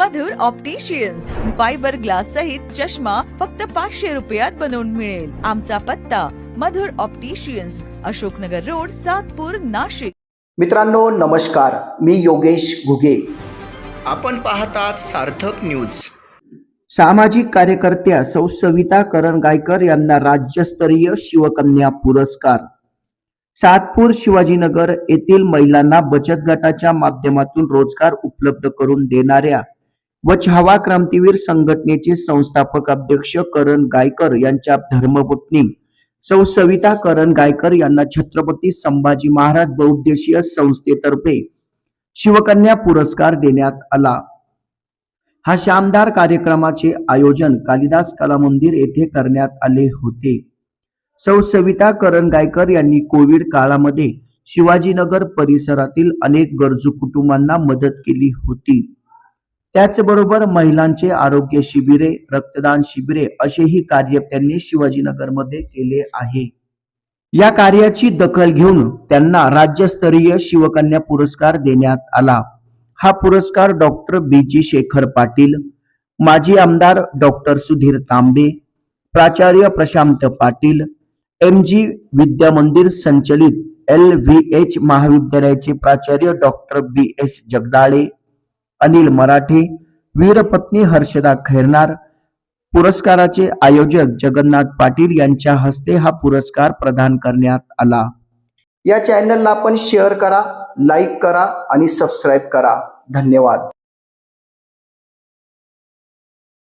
मधुर opticians fibre glass सहित चष्मा फक्त पाचशे रुपयात बनवून मिळेल. आमचा पत्ता मधुर ऑप्टिशियन्स अशोकनगर रोड सातपूर नाशिक. मित्रांनो नमस्कार. मी योगेश घुगे. आपण पाहतात सार्थक न्यूज सामाजिक कार्यकर्त्या सौ सविता करण गायकर यांना राज्यस्तरीय शिवकन्या पुरस्कार. सातपूर शिवाजीनगर येथील महिलांना बचत गटाच्या माध्यमातून रोजगार उपलब्ध करून देणाऱ्या व छावा क्रांतीवीर संघटनेचे संस्थापक अध्यक्ष करण गायकर यांच्या धर्मपत्नी सौ सविता करण गायकर यांना छत्रपती संभाजी महाराज बहुउद्देशीय संस्थेतर्फे शिवकन्या पुरस्कार देण्यात आला. हा शानदार कार्यक्रमाचे आयोजन कालिदास कला मंदिर येथे करण्यात आले होते. सौ सविता करण गायकर यांनी कोविड काळामध्ये शिवाजीनगर परिसरातील अनेक गरजू कुटुंबांना मदत केली होती. त्याचबरोबर महिलांचे आरोग्य शिबिरे रक्तदान शिबिरे असेही कार्य त्यांनी शिवाजीनगरमध्ये केले आहे. या कार्याची दखल घेऊन त्यांना राज्यस्तरीय शिवकन्या पुरस्कार देण्यात आला. हा पुरस्कार doctor B. G. Shekhar Patil माजी आमदार डॉक्टर सुधीर तांबे प्राचार्य प्रशांत पाटील एम. जी. विद्या मंदिर संचलित एल. व्ही. एच. महाविद्यालयाचे प्राचार्य doctor B. S. Jagdale Anil Marathe वीरपत्नी हर्षदा खैरनार पुरस्काराचे आयोजक जगन्नाथ पाटील यांच्या हस्ते हा पुरस्कार प्रदान करण्यात आला. या चॅनलला आपण शेअर करा लाईक करा आणि सबस्क्राईब करा. धन्यवाद.